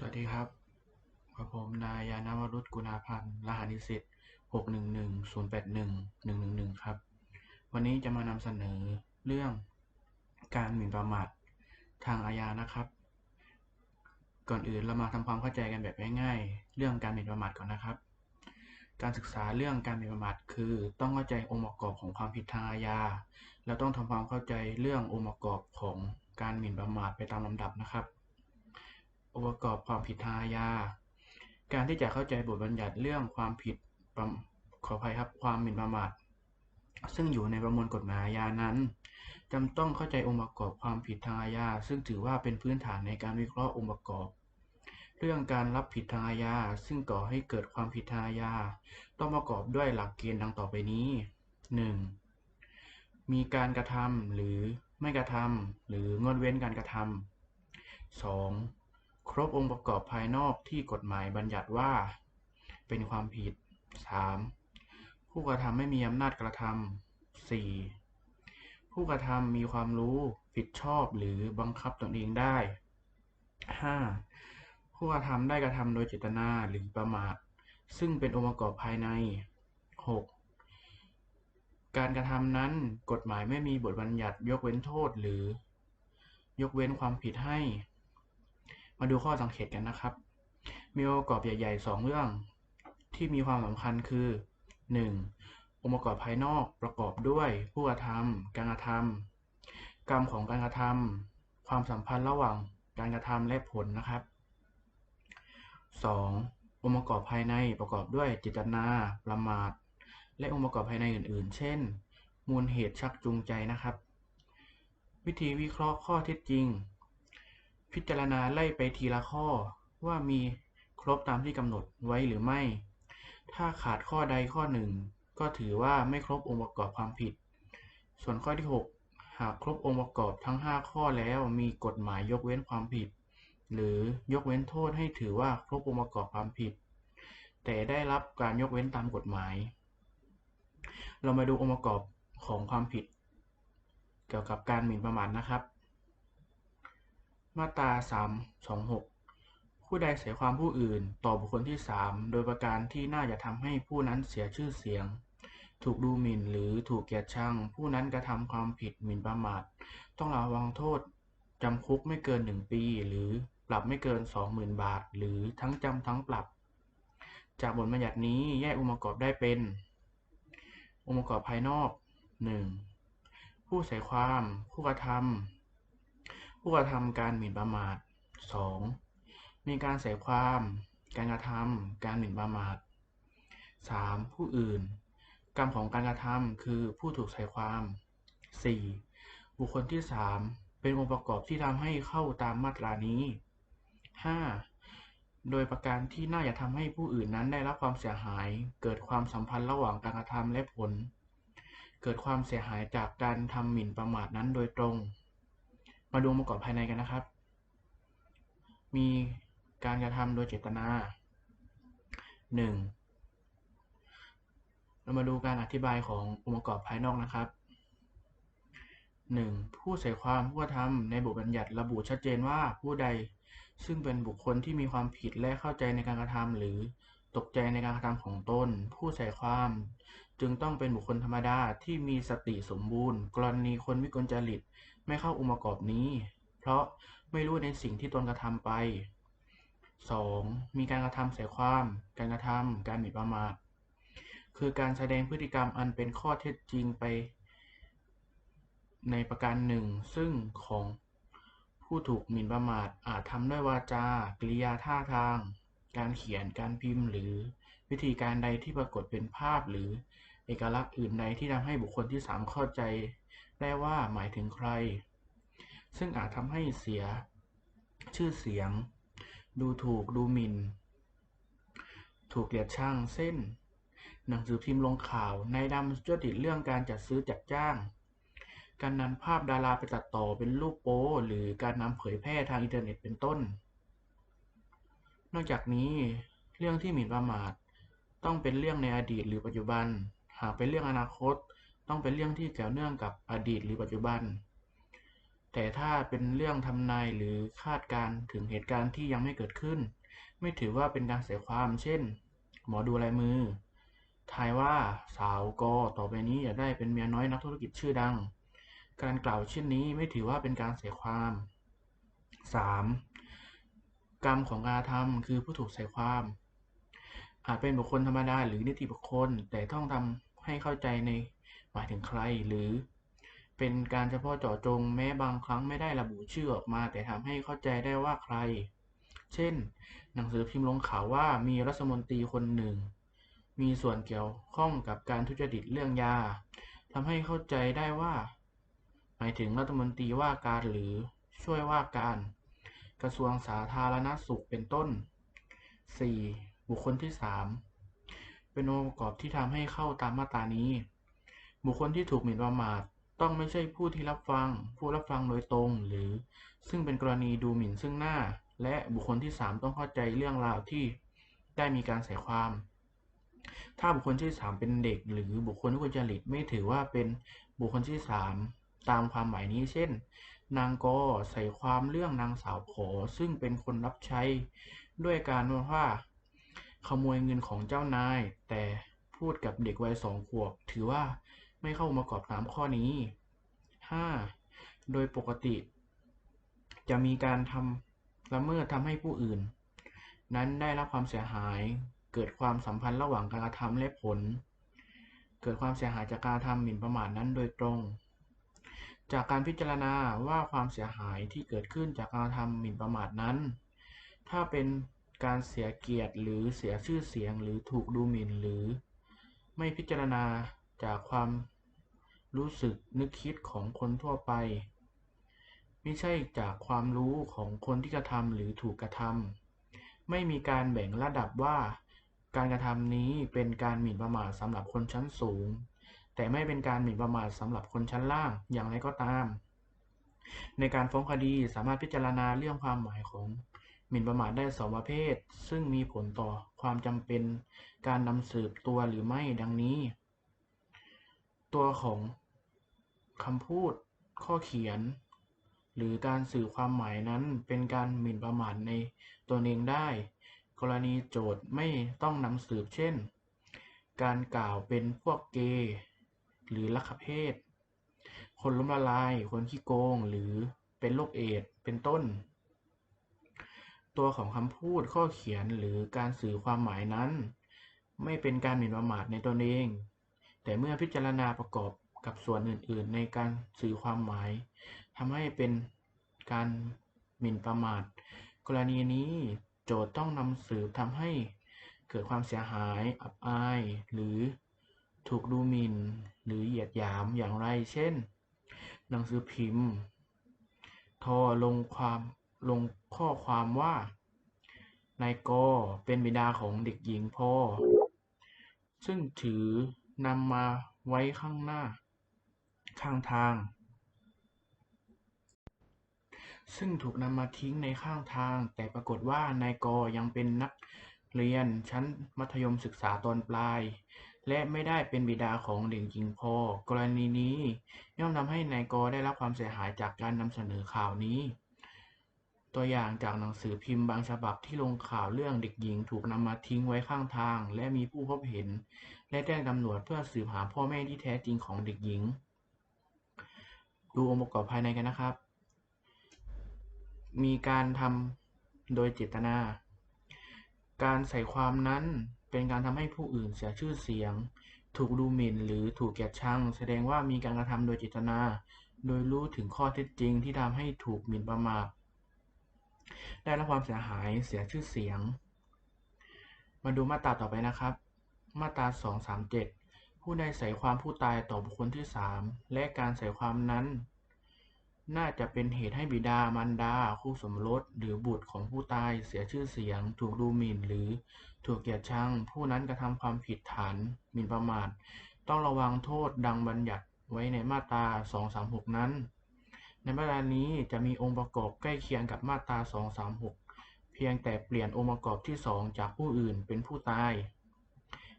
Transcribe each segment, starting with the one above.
สวัสดีครับกับผมนายยานวรุษกุณาพันธ์รหัสนิสิต611081111 ครับ วันนี้จะมานำเสนอเรื่องการหมิ่นประมาททางอาญานะครับ ก่อนอื่นเรามาทำความเข้าใจกันแบบง่ายๆ เรื่องการหมิ่นประมาทก่อนนะครับ การศึกษาเรื่องการหมิ่นประมาทคือต้องเข้าใจองค์ประกอบของความผิดทางอาญา แล้วต้องทำความเข้าใจเรื่ององค์ประกอบของการหมิ่นประมาทไปตามลำดับนะครับ องค์ประกอบความผิดทางอาญา การที่จะเข้าใจบทบัญญัติเรื่องความผิดขออภัยครับความหมิ่นประมาทซึ่งอยู่ในประมวลกฎหมายอาญานั้นจำต้องเข้าใจองค์ประกอบความผิดทางอาญา ซึ่งถือว่าเป็นพื้นฐานในการวิเคราะห์องค์ประกอบ เรื่องการรับผิดทางอาญา ซึ่งก่อให้เกิดความผิดทางอาญา ต้องประกอบด้วยหลักเกณฑ์ดังต่อไปนี้ 1. มีการกระทำหรือไม่กระทำหรืองดเว้นการกระทำ 2. ครบองค์ประกอบภายนอกที่กฎหมายบัญญัติว่า เป็นความผิด 3. ผู้กระทำไม่มีอำนาจกระทำ 4. ผู้กระทำมีความรู้ผิดชอบหรือบังคับตนเองได้ 5. ผู้กระทำได้กระทำโดยเจตนาหรือประมาท ซึ่งเป็นองค์ประกอบภายใน 6. การกระทำนั้นกฎหมายไม่มีบทบัญญัติยกเว้นโทษหรือ ยกเว้นความผิดให้ มาดูข้อสังเกตกันนะครับ มีองค์ประกอบใหญ่ๆสองเรื่องที่มีความสำคัญคือ 1. องค์ประกอบภายนอกประกอบด้วยผู้กระทำการกระทำกรรมของการกระทำความสัมพันธ์ระหว่างการกระทำและผลนะครับ 2. องค์ประกอบภายในประกอบด้วยเจตนาประมาท และองค์ประกอบภายในอื่นๆ เช่น มูลเหตุชักจูงใจนะครับ วิธีวิเคราะห์ข้อเท็จจริง พิจารณาไล่ไปทีละข้อว่ามีครบตามที่กำหนดไว้หรือไม่ ถ้าขาดข้อใดข้อหนึ่ง ก็ถือว่าไม่ครบองค์ประกอบความผิด ส่วนข้อที่ 6 หากครบองค์ประกอบทั้ง 5 ข้อแล้วมีกฎหมายยกเว้นความผิด หรือยกเว้นโทษให้ถือว่าครบองค์ประกอบความผิด แต่ได้รับการยกเว้นตามกฎหมาย เรามาดูองค์ประกอบของความผิด เกี่ยวกับการหมิ่นประมาทนะครับ มาตรา326 ผู้ใดเสียความผู้อื่นต่อบุคคลที่ 3 โดยประการที่น่าจะทำให้ผู้นั้นเสียชื่อเสียง ถูกดูหมิ่นหรือถูกเกลียดชัง ผู้นั้นกระทำความผิดหมิ่นประมาท ต้องระวังโทษจำคุกไม่เกิน 1 ปี หรือปรับไม่เกิน 20,000 บาท หรือทั้งจำทั้งปรับ จากบทบัญญัตินี้แยกองค์ประกอบได้เป็น องค์ประกอบภายนอก 1. ผู้ใส่ความ ผู้กระทำ ผู้กระทำการหมิ่นประมาท 2. มีการใส่ความ การกระทำการหมิ่นประมาท 3. ผู้อื่น กรรมของการกระทำคือผู้ถูกใส่ความ 4. บุคคลที่ 3 เป็นองค์ประกอบที่ทำให้เข้าตามมาตรานี้ 5. โดยประการที่น่าจะทำให้ผู้อื่นนั้นได้รับความเสียหาย เกิดความสัมพันธ์ระหว่างการกระทำและผล เกิดความเสียหายจากการทำหมิ่นประมาทนั้นโดยตรง มาดูองค์ประกอบภายในกันนะครับ มีการกระทำโดยเจตนา 1. เรามาดูการอธิบายขององค์ประกอบภายนอกนะครับ 1. ผู้ใส่ความผู้กระทำในบทบัญญัติระบุชัดเจนว่าผู้ใดซึ่งเป็นบุคคลที่มีความผิดและเข้าใจในการกระทำหรือตกใจในการกระทำของตน ผู้ใส่ความ จึงต้องเป็นบุคคลธรรมดาที่มีสติสมบูรณ์ กรณีคนวิกลจริต ไม่เข้าองค์ประกอบนี้ เพราะไม่รู้ในสิ่งที่ตนกระทำไป 2. มีการกระทำใส่ความ การกระทำการหมิ่นประมาทคือการแสดงพฤติกรรมอันเป็นข้อเท็จจริงไป ในประการหนึ่ง ซึ่งของผู้ถูกหมิ่นประมาทอาจทำด้วยวาจากริยาท่าทาง การเขียนการพิมพ์ หรือวิธีการใดที่ปรากฏเป็นภาพหรือเอกลักษณ์อื่นใดที่ทำให้บุคคลที่สามเข้าใจได้ว่าหมายถึงใคร ซึ่งอาจทำให้เสียชื่อเสียง ดูถูกดูหมิ่น ถูกเกลียดชังเส้น หนังสือพิมพ์ลงข่าวในดำจุดิตเรื่องการจัดซื้อจัดจ้าง การนำภาพดาราไปตัดต่อเป็นรูปโป๊หรือการนำเผยแพร่ทางอินเทอร์เน็ตเป็นต้น นอกจากนี้เรื่องที่หมิ่นประมาทต้องเป็นเรื่องในอดีตหรือปัจจุบัน หากเป็นเรื่องอนาคต ต้องเป็นเรื่องที่เกี่ยวเนื่องกับอดีตหรือปัจจุบัน แต่ถ้าเป็นเรื่องทำนายหรือคาดการณ์ถึงเหตุการณ์ที่ยังไม่เกิดขึ้น ไม่ถือว่าเป็นการเสียความ เช่น หมอดูลายมือ ทายว่าสาวกต่อไปนี้จะได้เป็นเมียน้อยนักธุรกิจชื่อดัง การกล่าวเช่นนี้ไม่ถือว่าเป็นการเสียความ 3. กรรมของการทำคือผู้ถูกใส่ความ อาจเป็นบุคคลธรรมดาหรือนิติบุคคล แต่ต้องทำให้เข้าใจในหมายถึงใครหรือ เป็นการเฉพาะเจาะจงแม้บางครั้งไม่ได้ระบุชื่อออกมา แต่ทำให้เข้าใจได้ว่าใคร เช่น หนังสือพิมพ์ลงข่าวว่ามีรัฐมนตรีคนหนึ่ง มีส่วนเกี่ยวข้องกับการทุจริตเรื่องยาทำให้เข้าใจได้ว่า หมายถึงรัฐมนตรีว่าการหรือช่วยว่าการ กระทรวงสาธารณสุขเป็นต้น 4. บุคคลที่ 3 เป็นองค์ประกอบที่ทำให้เข้าตามมาตรานี้ บุคคลที่ถูกหมิ่นประมาท ต้องไม่ใช่ผู้ที่รับฟัง ผู้รับฟังโดยตรง หรือซึ่งเป็นกรณีดูหมิ่นซึ่งหน้า และบุคคลที่ 3 ต้องเข้าใจเรื่องราวที่ได้มีการใส่ความ ถ้าบุคคลที่ 3 เป็นเด็ก หรือบุคคลที่ควรจริตไม่ถือว่าเป็นบุคคลที่ 3 ตามความหมายนี้ เช่น นางกอใส่ความเรื่องนางสาวขอซึ่งเป็นคนรับใช้ ด้วยการว่า ขโมยเงินของเจ้านาย แต่พูดกับเด็กวัยสองขวบ ถือว่า ไม่เข้ามาประกอบตามข้อนี้ 5. โดยปกติ จะมีการทำละเมิดทำให้ผู้อื่น นั้นได้รับความเสียหายเกิดความสัมพันธ์ระหว่างการกระทำและผล เกิดความเสียหายจากการทำหมิ่นประมาทนั้นโดยตรง จากการพิจารณาว่าความเสียหายที่เกิดขึ้นจากการทำหมิ่นประมาทนั้น ถ้าเป็นการเสียเกียรติหรือเสียชื่อเสียงหรือถูกดูหมิ่นหรือ ไม่พิจารณา จากความรู้สึกนึกคิดของคนทั่วไป ไม่ใช่จากความรู้ของคนที่กระทำหรือถูกกระทำไม่มีการแบ่งระดับว่า การกระทำนี้เป็นการหมิ่นประมาทสำหรับคนชั้นสูง แต่ไม่เป็นการหมิ่นประมาทสำหรับคนชั้นล่างอย่างไรก็ตาม ในการฟ้องคดีสามารถพิจารณาเรื่องความหมายของหมิ่นประมาทได้สองประเภท ซึ่งมีผลต่อความจำเป็น การนำสืบตัวหรือไม่ดังนี้ ตัวของคำพูด ข้อเขียน หรือการสื่อความหมายนั้นเป็นการหมิ่นประมาทในตัวเองได้ กรณีโจทย์ไม่ต้องนำสืบเช่น การกล่าวเป็นพวกเกย์หรือลักขเพศ คนล้มละลาย คนขี้โกง หรือเป็นโรคเอดเป็นต้น ตัวของคำพูดข้อเขียนหรือการสื่อความหมายนั้น ไม่เป็นการหมิ่นประมาทในตนเอง แต่เมื่อพิจารณาประกอบกับส่วนอื่น ๆ ในการสื่อความหมายทำให้เป็นการหมิ่นประมาท กรณีนี้โจทย์ต้องนำสืบทำให้เกิดความเสียหาย อับอาย หรือถูกดูหมิ่น หรือเหยียดหยามอย่างไร เช่น หนังสือพิมพ์ ทอลงความลงข้อความว่านายกเป็นบิดาของเด็กหญิงพ่อ ซึ่งถือ นำมาไว้ข้างหน้า ข้างทาง ซึ่งถูกนำมาทิ้งในข้างทาง แต่ปรากฏว่านายกยังเป็นนักเรียนชั้นมัธยมศึกษาตอนปลาย และไม่ได้เป็นบิดาของเด็กหญิงพอ กรณีนี้ ย่อมทำให้นายกได้รับความเสียหายจากการนำเสนอข่าวนี้ ตัวอย่างจากหนังสือพิมพ์บางฉบับที่ลงข่าวเรื่องเด็กหญิงถูกนำมาทิ้งไว้ข้างทาง และมีผู้พบเห็น และแจ้งตำรวจเพื่อสืบหาพ่อแม่ที่แท้จริงของเด็กหญิง ดูองค์ประกอบภายในกันนะครับ มีการทำโดยเจตนา การใส่ความนั้นเป็นการทำให้ผู้อื่นเสียชื่อเสียง ถูกดูหมิ่นหรือถูกเกลียดชัง แสดงว่ามีการกระทำโดยเจตนา โดยรู้ถึงข้อเท็จจริงที่ทำให้ถูกหมิ่นประมาทได้รับความเสียหายเสียชื่อเสียง มาดูมาตราต่อไปนะครับ มาตรา 237 ผู้ใดใส่ความผู้ตายต่อบุคคลที่3และการใส่ความนั้น น่าจะเป็นเหตุให้บิดามารดา คู่สมรส หรือบุตรของผู้ตายเสียชื่อเสียง ถูกดูหมิ่น หรือถูกเกลียดชัง ผู้นั้นกระทำความผิดฐานหมิ่นประมาท ต้องระวังโทษดังบัญญัติไว้ในมาตรา 236 นั้น ในมาตรานี้จะมีองค์ประกอบใกล้เคียงกับมาตรา 236 เพียงแต่เปลี่ยนองค์ประกอบที่ 2 จากผู้อื่นเป็นผู้ตาย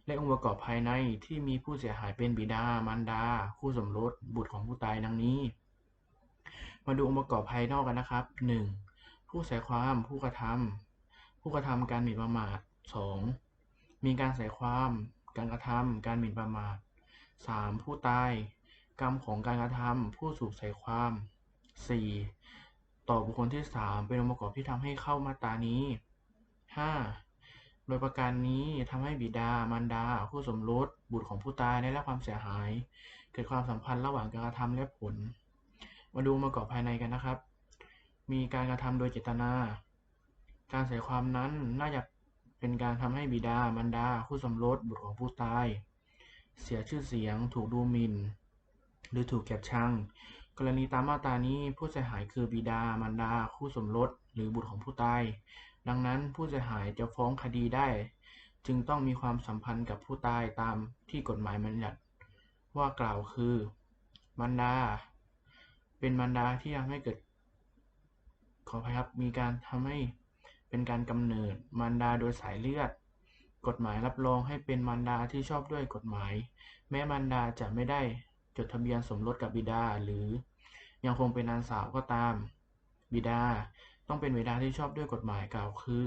และองค์ประกอบภายในที่มีผู้เสียหายเป็นบิดามารดา คู่สมรสบุตรของผู้ตายดังนี้ มาดูองค์ประกอบภายนอกกันนะครับ 1. ผู้ใส่ความผู้กระทำผู้กระทำการหมิ่นประมาท 2. มีการใส่ความการกระทำการหมิ่นประมาท 3. ผู้ตายกรรมของการกระทำผู้ถูกใส่ความ 4. ต่อบุคคลที่ 3 เป็นองค์ประกอบที่ทำให้เข้ามาตรานี้ 5. โดยประการนี้ทำให้บิดามารดาผู้สมรสบุตรของผู้ตายได้รับความเสียหาย เกิดความสัมพันธ์ระหว่างการกระทำและผล มาดูองค์ประกอบภายในกันนะครับ มีการกระทำโดยเจตนา การใส่ความนั้นน่าจะเป็นการทำให้บิดามารดาผู้สมรสบุตรของผู้ตาย เสียชื่อเสียง ถูกดูหมิ่น หรือถูกเกลียดชังกรณีตามมาตรานี้ผู้เสียหายคือบิดามารดา คู่สมรสหรือบุตรของผู้ตาย ดังนั้นผู้เสียหายจะฟ้องคดีได้ จึงต้องมีความสัมพันธ์กับผู้ตายตามที่กฎหมายบัญญัติ ว่ากล่าวคือมารดา เป็นมารดาที่ทำให้เกิด ขออภัยครับ มีการทำให้เป็นการกำเนิดมารดาโดยสายเลือด กฎหมายรับรองให้เป็นมารดาที่ชอบด้วยกฎหมาย แม้มารดาจะไม่ได้จดทะเบียนสมรสกับบิดาหรือยังคงเป็นนางสาวก็ตาม บิดา ต้องเป็นบิดาที่ชอบด้วยกฎหมายกล่าวคือ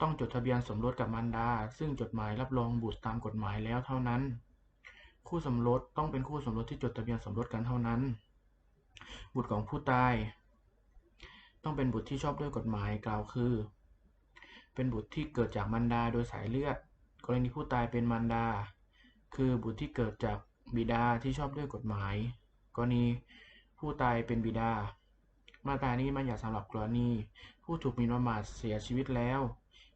ต้องจดทะเบียนสมรสกับมารดา ซึ่งจดหมายรับรองบุตรตามกฎหมายแล้วเท่านั้น คู่สมรสต้องเป็นคู่สมรสที่จดทะเบียนสมรสกันเท่านั้น บุตรของผู้ตาย ต้องเป็นบุตรที่ชอบด้วยกฎหมายกล่าวคือ เป็นบุตรที่เกิดจากมารดาโดยสายเลือด กรณีผู้ตายเป็นมารดา คือบุตรที่เกิดจากบิดาที่ชอบด้วยกฎหมาย กรณีผู้ตายเป็นบิดา มาตรานี้มันอยากสำหรับกรณี ผู้ถูกหมิ่นประมาทเสียชีวิตแล้ว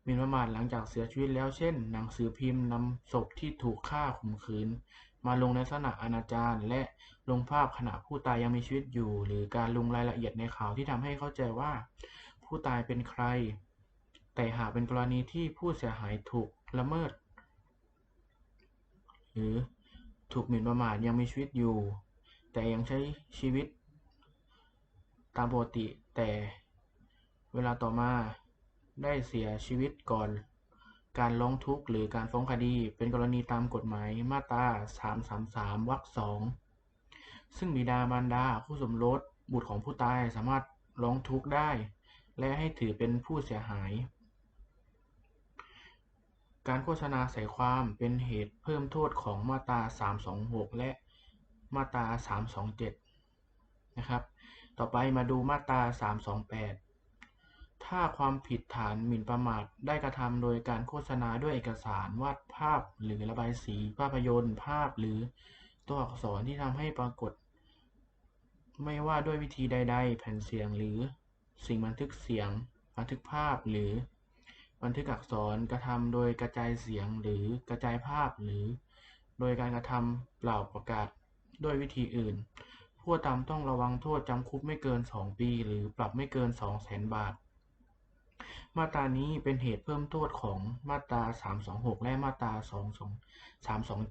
หมิ่นประมาทหลังจากเสียชีวิตแล้ว เช่น หนังสือพิมพ์นำศพที่ถูกฆ่าข่มขืน มาลงในลักษณะอนาจารและลงภาพขณะผู้ตายยังมีชีวิตอยู่ หรือการลงรายละเอียดในข่าวที่ทำให้เข้าใจว่า ผู้ตายเป็นใคร แต่หากเป็นกรณีที่ผู้เสียหายถูกละเมิด หรือถูกหมิ่นประมาทยังมีชีวิตอยู่ แต่ยังใช้ชีวิต ตามปกติ แต่เวลาต่อมาได้เสียชีวิตก่อนการร้องทุกข์หรือการฟ้องคดี เป็นกรณีตามกฎหมายมาตรา 333 วรรคสองซึ่งบิดามารดาคู่สมรสบุตรของผู้ตายสามารถร้องทุกข์ได้ และให้ถือเป็นผู้เสียหาย การโฆษณาใส่ความเป็นเหตุเพิ่มโทษของมาตรา 326 และมาตรา 327 นะครับ ต่อไปมาดูมาตรา 328 ถ้าความผิดฐานหมิ่นประมาทได้กระทำโดยการโฆษณาด้วยเอกสารวาดภาพหรือระบายสีภาพยนตร์ ภาพหรือตัวอักษรที่ทำให้ปรากฏ ไม่ว่าด้วยวิธีใด ๆ แผ่นเสียงหรือสิ่งบันทึกเสียง บันทึกภาพหรือ บันทึกอักษรกระทำโดยกระจายเสียงหรือกระจายภาพหรือ โดยการกระทำเปล่าประกาศด้วยวิธีอื่น ผู้ทำต้องระวังโทษจำคุกไม่เกิน 2 ปี หรือปรับไม่เกิน 200,000 บาท มาตรานี้เป็นเหตุเพิ่มโทษของมาตรา 326 และมาตรา22 327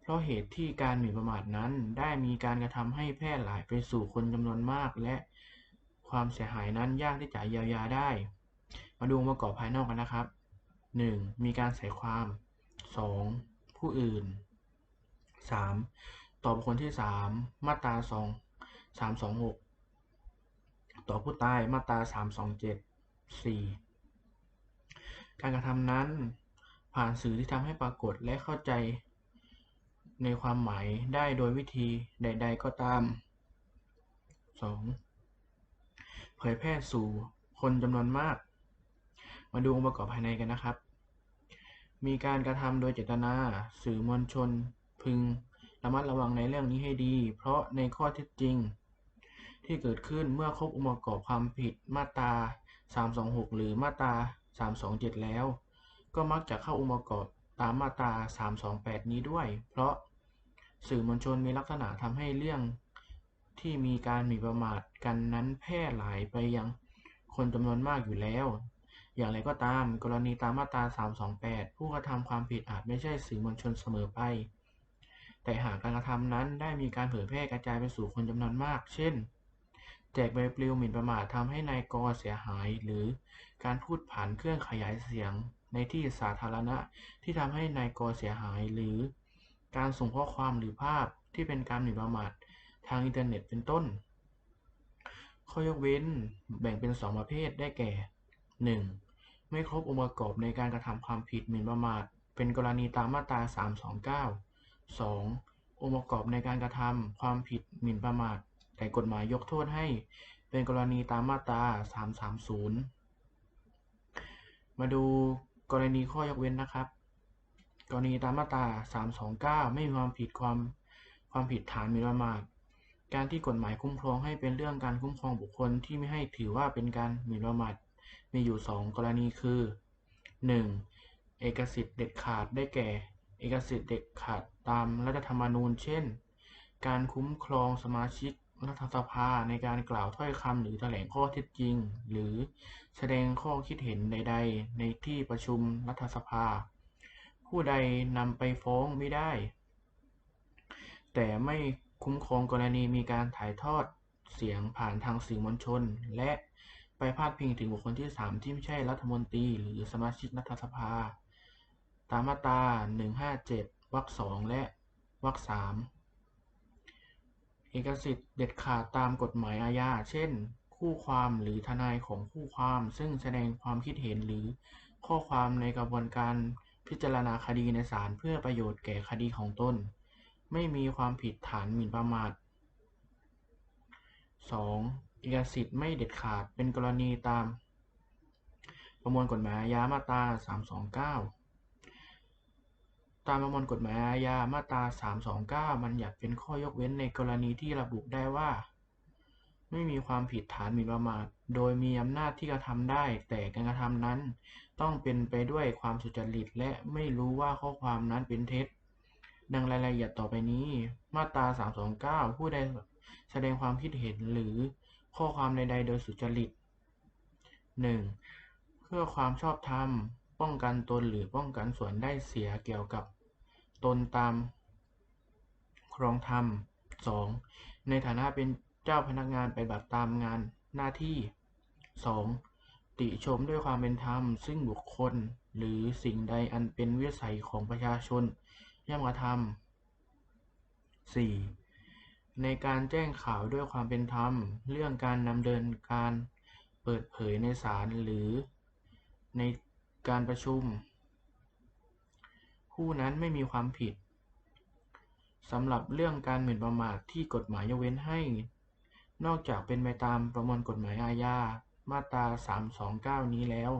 เพราะเหตุที่การหมิ่นประมาทนั้นได้มีการกระทำให้แพร่หลายไปสู่คนจำนวนมาก และความเสียหายนั้นยากที่จะเยียวยาได้ มาดูองค์ประกอบภายนอกกันนะครับ 1. มีการใส่ความ 2. ผู้อื่น 3. ต่อบุคคลที่3มาตรา2 326ต่อผู้ตายมาตรา327 4. การกระทำนั้นผ่านสื่อที่ทำให้ปรากฏและเข้าใจในความหมายได้โดยวิธีใด ๆ ก็ตาม 2. เผยแพร่สู่คนจำนวนมาก มาดูองค์ประกอบภายในกันนะครับ มีการกระทำโดยเจตนา สื่อมวลชน พึง ระมัดระวังในเรื่องนี้ให้ดี เพราะในข้อเท็จจริง ที่เกิดขึ้นเมื่อครบองค์ประกอบความผิดมาตรา 326 หรือมาตรา 327 แล้ว ก็มักจะเข้าองค์ประกอบตามมาตรา 328 นี้ด้วย เพราะสื่อมวลชนมีลักษณะทำให้เรื่องที่มีการหมิ่นประมาทกันนั้นแพร่หลายไปยังคนจำนวนมากอยู่แล้ว อย่างไรก็ตามกรณีตามมาตรา 328 ผู้กระทำความผิดอาจไม่ใช่สื่อมวลชนเสมอไป แต่หากการกระทำนั้นได้มีการเผยแพร่กระจายไปสู่คนจำนวนมาก เช่น แจกใบปลิวหมิ่นประมาททำให้นายกเสียหาย หรือการพูดผ่านเครื่องขยายเสียงในที่สาธารณะที่ทำให้นายกเสียหาย หรือการส่งข้อความหรือภาพที่เป็นการหมิ่นประมาททางอินเทอร์เน็ตเป็นต้น ข้อยกเว้นแบ่งเป็น 2 ประเภทได้แก่ 1. ไม่ครบองค์ประกอบในการกระทำความผิดหมิ่นประมาท เป็นกรณีตามมาตรา 329 2. องค์ประกอบในการกระทำความผิดหมิ่นประมาท แต่กฎหมายยกโทษให้เป็นกรณีตามมาตรา330มาดูกรณีข้อยกเว้นนะครับ กรณีตามมาตรา329ไม่มีความผิดความความผิดฐานหมิ่นประมาทการที่กฎหมายคุ้มครองให้เป็นเรื่องการคุ้มครองบุคคลที่ไม่ให้ถือว่าเป็นการหมิ่นประมาทมีอยู่ 2 กรณีคือ 1. เอกสิทธิ์เด็ดขาดได้แก่ อกสิทธิ์เด็ดขาดตามรัฐธรรมนูญ เช่น การคุ้มครองสมาชิกรัฐสภาในการกล่าวถ้อยคำหรือแถลงข้อเท็จจริง หรือแสดงข้อคิดเห็นใด ๆ ในที่ประชุมรัฐสภา ผู้ใดนำไปฟ้องไม่ได้ แต่ไม่คุ้มครองกรณีมีการถ่ายทอดเสียงผ่านทางสื่อมวลชน และไปพาดพิงถึงบุคคลที่ 3 ที่ไม่ใช่รัฐมนตรีหรือสมาชิกรัฐสภา ตามมาตรา157วรรค2และวรรค3เอกสิทธิ์เด็ดขาดตามกฎหมายอาญา เช่น คู่ความหรือทนายของคู่ความซึ่งแสดงความคิดเห็นหรือข้อความในกระบวนการพิจารณาคดีในศาลเพื่อประโยชน์แก่คดีของตน ไม่มีความผิดฐานหมิ่นประมาท 2. เอกสิทธิ์ไม่เด็ดขาดเป็นกรณีตาม ประมวลกฎหมายอาญามาตรา 329 ตามประมวลกฎหมายอาญา มาตรา 329มันอยากเป็นข้อยกเว้นในกรณีที่ระบุได้ว่า ไม่มีความผิดฐานหมิ่นประมาท โดยมีอำนาจที่กระทำได้ แต่การกระทำนั้น ต้องเป็นไปด้วยความสุจริต และไม่รู้ว่าข้อความนั้นเป็นเท็จ ดังรายละเอียดต่อไปนี้ มาตรา 329 ผู้ใดแสดงความคิดเห็นหรือข้อความใดๆ โดยสุจริต 1. เพื่อความชอบธรรม ป้องกันตนหรือป้องกันส่วนได้เสียเกี่ยวกับ ตนตามครองธรรม 2. ในฐานะเป็นเจ้าพนักงานไปบัติตามงานหน้าที่ 2. ติชมด้วยความเป็นธรรม ซึ่งบุคคลหรือสิ่งใดอันเป็นวิสัยของประชาชนย่อมกระทำ 4. ในการแจ้งข่าวด้วยความเป็นธรรม เรื่องการดำเนินการเปิดเผยในศาลหรือในการประชุม ผู้นั้นไม่มีความผิดสำหรับเรื่องการหมิ่นประมาทที่กฎหมายยกเว้นให้ นอกจากเป็นไปตามประมวลกฎหมายอาญา มาตรา 329 นี้แล้ว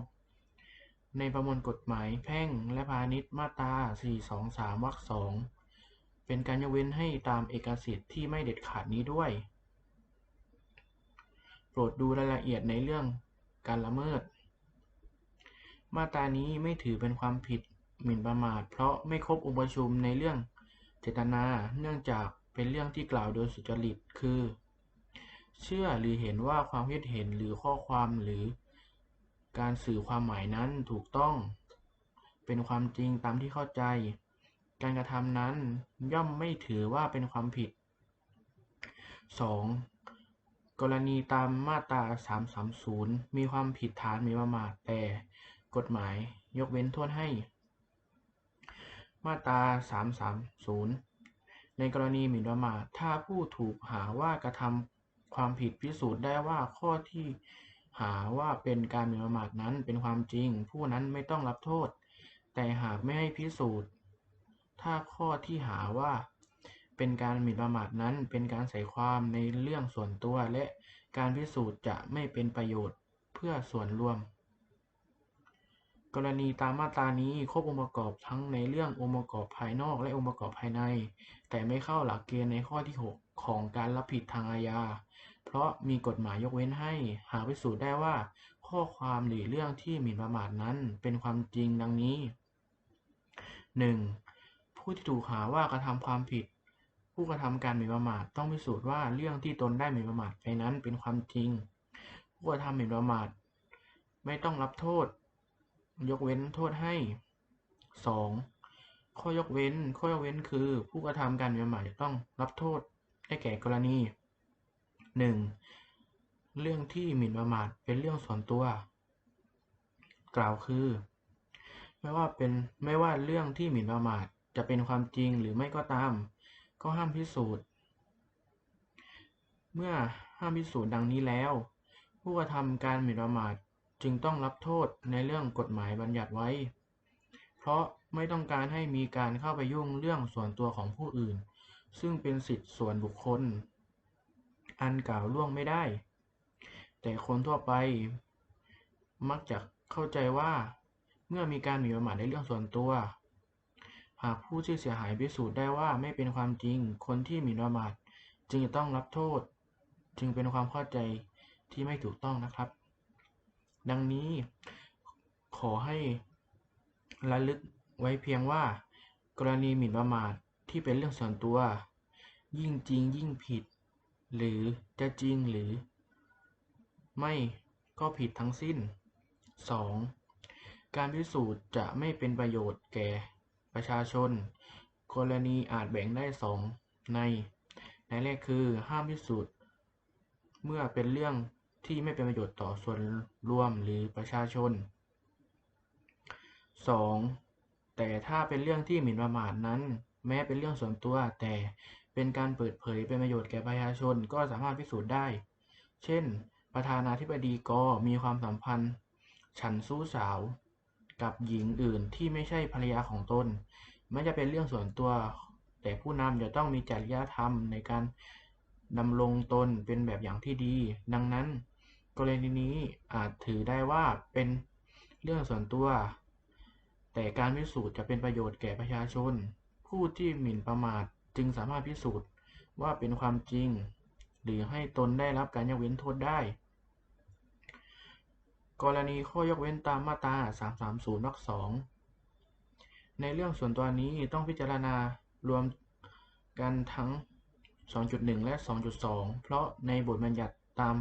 ในประมวลกฎหมายแพ่งและพาณิชย์มาตรา 423 วรรค 2 เป็นการยกเว้นให้ตามเอกสิทธิ์ที่ไม่เด็ดขาดนี้ด้วย โปรดดูรายละเอียดในเรื่องการละเมิด มาตรานี้ไม่ถือเป็นความผิด หมิ่นประมาท เพราะไม่ครบองค์ประชุมในเรื่องเจตนา เนื่องจากเป็นเรื่องที่กล่าวโดยสุจริต คือ เชื่อหรือเห็นว่าความคิดเห็นหรือข้อความหรือ การสื่อความหมายนั้นถูกต้อง เป็นความจริงตามที่เข้าใจ การกระทำนั้นย่อมไม่ถือว่าเป็นความผิด 2. กรณีตามมาตรา 330 มีความผิดฐานหมิ่นประมาทแต่กฎหมายยกเว้นโทษให้ มาตรา330 ในกรณีหมิ่นประมาท ถ้าผู้ถูกหาว่ากระทำความผิดพิสูจน์ได้ว่าข้อที่หาว่าเป็นการหมิ่นประมาทนั้นเป็นความจริง ผู้นั้นไม่ต้องรับโทษ แต่หากไม่ให้พิสูจน์ ถ้าข้อที่หาว่าเป็นการหมิ่นประมาทนั้นเป็นการใส่ความในเรื่องส่วนตัวและการพิสูจน์จะไม่เป็นประโยชน์เพื่อส่วนรวม กรณีตามมาตรานี้ครบองค์ประกอบทั้งในเรื่ององค์ประกอบภายนอกและองค์ประกอบภายใน แต่ไม่เข้าหลักเกณฑ์ในข้อที่ 6 ของการรับผิดทางอาญา เพราะมีกฎหมายยกเว้นให้ หากพิสูจน์ได้ว่า ข้อความหรือเรื่องที่หมิ่นประมาทนั้นเป็นความจริงดังนี้ 1. ผู้ที่ถูกหาว่ากระทำความผิด ผู้กระทำการหมิ่นประมาทต้องพิสูจน์ว่าเรื่องที่ตนได้หมิ่นประมาทไปนั้นเป็นความจริง ผู้กระทำหมิ่นประมาทไม่ต้องรับโทษ ยกเว้นโทษให้ 2. ข้อยกเว้น ข้อยกเว้นคือ ผู้กระทำการมิ่นประมาทจะต้องรับโทษได้แก่กรณี 1. เรื่องที่หมิ่นประมาทเป็นเรื่องส่วนตัว กล่าวคือ ไม่ว่าเป็นไม่ว่าเรื่องที่หมิ่นประมาทจะเป็นความจริงหรือไม่ก็ตาม ก็ห้ามพิสูจน์ เมื่อห้ามพิสูจน์ดังนี้แล้ว ผู้กระทำการหมิ่นประมาท จึงต้องรับโทษในเรื่องกฎหมายบัญญัติไว้ เพราะไม่ต้องการให้มีการเข้าไปยุ่งเรื่องส่วนตัวของผู้อื่น ซึ่งเป็นสิทธิส่วนบุคคล อันกล่าวล่วงไม่ได้ แต่คนทั่วไป มักจะเข้าใจว่า เมื่อมีการหมิ่นประมาทในเรื่องส่วนตัว หากผู้ที่เสียหายพิสูจน์ได้ว่าไม่เป็นความจริง คนที่หมิ่นประมาทจึงจะต้องรับโทษ จึงเป็นความเข้าใจที่ไม่ถูกต้องนะครับ ดังนี้ขอให้ระลึกไว้เพียงว่า กรณีหมิ่นประมาทที่เป็นเรื่องส่วนตัว ยิ่งจริงยิ่งผิด หรือจะจริงหรือ ไม่ก็ผิดทั้งสิ้น 2. การพิสูจน์จะไม่เป็นประโยชน์แก่ประชาชน กรณีอาจแบ่งได้สองใน ในแรกคือห้ามพิสูจน์เมื่อเป็นเรื่อง ที่ไม่เป็นประโยชน์ต่อส่วนรวมหรือประชาชน 2. แต่ถ้าเป็นเรื่องที่หมิ่นประมาทนั้น แม้เป็นเรื่องส่วนตัวแต่เป็นการเปิดเผยเป็นประโยชน์แก่ประชาชนก็สามารถพิสูจน์ได้ เช่น ประธานาธิบดีกมีความสัมพันธ์ ฉันสู้สาว กับหญิงอื่นที่ไม่ใช่ภรรยาของตนแม้จะเป็นเรื่องส่วนตัว แต่ผู้นำจะต้องมีจริยธรรมในการดำรงตนเป็นแบบอย่างที่ดี ดังนั้น กรณีนี้อาจถือได้ว่าเป็นเรื่องส่วนตัว แต่การพิสูจน์จะเป็นประโยชน์แก่ประชาชน ผู้ที่หมิ่นประมาทจึงสามารถพิสูจน์ว่าเป็นความจริง หรือให้ตนได้รับการยกเว้นโทษได้ กรณีข้อยกเว้นตามมาตรา 330วรรคสองในเรื่องส่วนตัวนี้ต้องพิจารณารวมกันทั้ง 2.1 และ 2.2 เพราะในบทบัญญัติตาม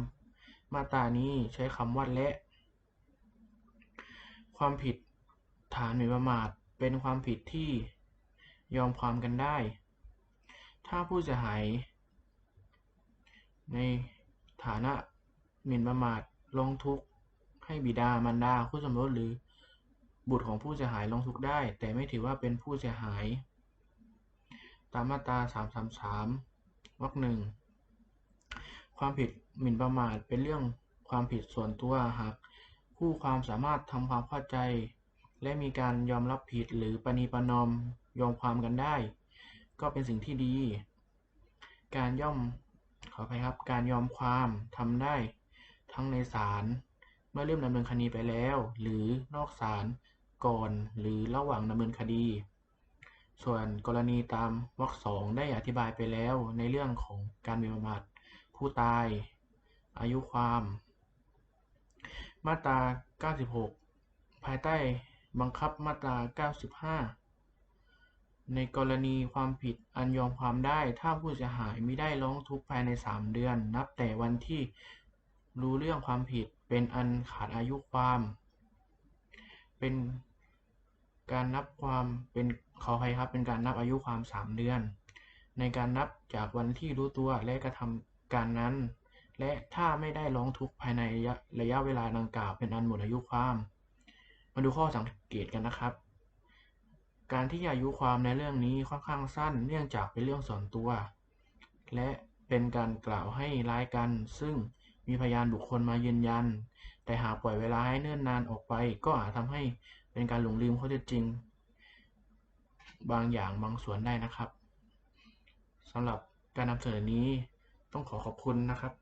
มาตรานี้ใช้คำว่าและ ความผิดฐานหมิ่นประมาทเป็นความผิดที่ยอมความกันได้ ถ้าผู้เสียหาย ในฐานะหมิ่นประมาทลงทุกข์ให้บิดามารดาคู่สมรสหรือ บุตรของผู้เสียหายลงทุกข์ได้ แต่ไม่ถือว่าเป็นผู้เสียหาย ตามมาตรา 333วรรคหนึ่งความผิด หมิ่นประมาทเป็นเรื่องความผิดส่วนตัวหากผู้ความสามารถทำความเข้าใจ และมีการยอมรับผิดหรือประนีประนอมยอมความกันได้ ก็เป็นสิ่งที่ดี การย่อมขออภัยครับการยอมความทำได้ทั้งในศาลเมื่อเริ่มดำเนินคดีไปแล้ว หรือนอกศาลก่อนหรือระหว่างดำเนินคดี ส่วนกรณีตามวรรคสองได้อธิบายไปแล้วในเรื่องของการหมิ่นประมาทผู้ตาย อายุความ มาตรา 96 ภายใต้บังคับมาตรา 95 ในกรณีความผิดอันยอมความได้ ถ้าผู้เสียหายม่ได้ร้องทุกข์ภายใน 3 เดือน นับแต่วันที่รู้เรื่องความผิดเป็นอันขาดอายุความ เป็นการนับความเป็นขออภัยครับเป็นการนับอายุความ 3 เดือน ในการนับจากวันที่รู้ตัวและกระทำการนั้น และถ้าไม่ได้ร้องทุกข์ภายในระยะเวลาดังกล่าวเป็นอันหมดอายุความ มาดูข้อสังเกตกันนะครับ การที่อายุความในเรื่องนี้ค่อนข้างสั้นเนื่องจากเป็นเรื่องส่วนตัว และเป็นการกล่าวให้ร้ายกัน ซึ่งมีพยานบุคคลมายืนยัน แต่หากปล่อยเวลาให้เนิ่นนานออกไป ก็อาจทำให้เป็นการหลงลืมข้อเท็จจริง บางอย่างบางส่วนได้นะครับสำหรับการนำเสนอนี้ต้องขอขอบคุณนะครับ